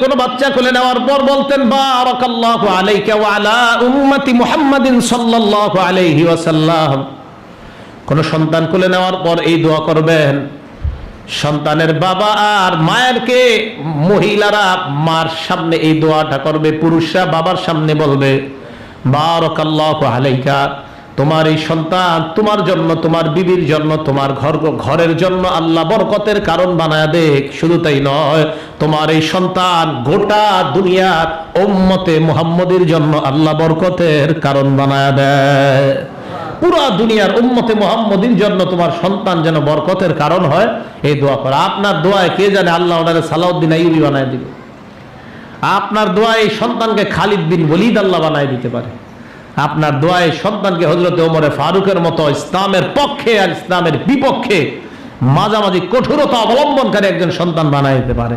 কোন বাচ্চা নেওয়ার পর বলতেন আলাইকা আলাইহি সন্তান কোলে নেওয়ার পর এই দোয়া করবেন, সন্তানের বাবা আর মায়েরকে মহিলারা মার সামনে এই দোয়াটা করবে, পুরুষরা বাবার সামনে বলবে, বারাকাল্লাহু আলাইকা। তোমার এই সন্তান, তোমার জন্য তোমার বিবির জন্য তোমার ঘর, ঘরের জন্য আল্লাহ বরকতের কারণ বানায় দেখ। শুধু তাই নয়, তোমার এই সন্তান গোটা দুনিয়ার উম্মতে মুহাম্মদের জন্য আল্লাহ বরকতের কারণ বানায় দেয়। পুরা দুনিয়ার উম্মতে মুহাম্মদিন জন্য তোমার সন্তান যেন বরকতের কারণ হয়, এই দোয়া করা। আপনার দোয়ায় কে জানে আল্লাহ ওনারে সালাউদ্দিন আইবি বানায় দিবে। আপনার দোয়ায় এই সন্তানকে খালিদ বিন ওলিদ আল্লাহ বানায় দিতে পারে। আপনার দোয়ায় সন্তানকে হজরত ওমরে ফারুকের মতো ইসলামের পক্ষে আর ইসলামের বিপক্ষে মাঝামাঝি কঠোরতা অবলম্বনকারী একজন সন্তান বানাইতে পারে।